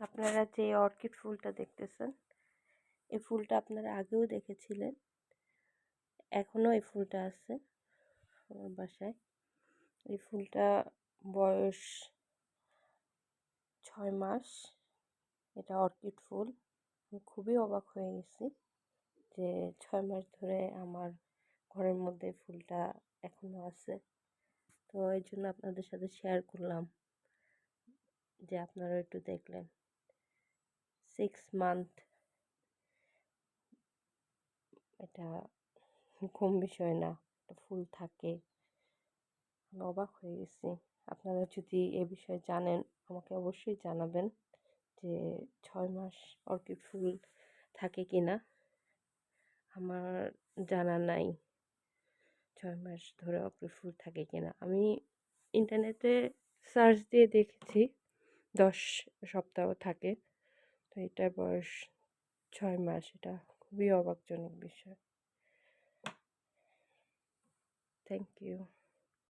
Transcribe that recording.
আপনারা যে অর্কিড ফুলটা দেখতেছেন, এই ফুলটা আপনারা আগেও দেখেছিলেন, এখনও এই ফুলটা আছে আমার বাসায়। এই ফুলটা বয়স ছয় মাস, এটা অর্কিড ফুল। আমি খুবই অবাক হয়ে গেছি যে ছয় মাস ধরে আমার ঘরের মধ্যে ফুলটা এখনও আছে। তো এই জন্য আপনাদের সাথে শেয়ার করলাম যে আপনারা একটু দেখলেন। সিক্স মান্থ এটা কম বিষয় না একটা ফুল থাকে। আমি অবাক হয়ে গেছি। আপনারা যদি এ বিষয়ে জানেন, আমাকে অবশ্যই জানাবেন যে ছয় মাস অর্কিড ফুল থাকে কি না আমার জানা নাই ছয় মাস ধরে অর্কিড ফুল থাকে কি না আমি ইন্টারনেটে সার্চ দিয়ে দেখেছি, দশ সপ্তাহ থাকে। তো এটার বয়স ছয় মাস এটা খুবই অবাকজনক বিষয়। Thank you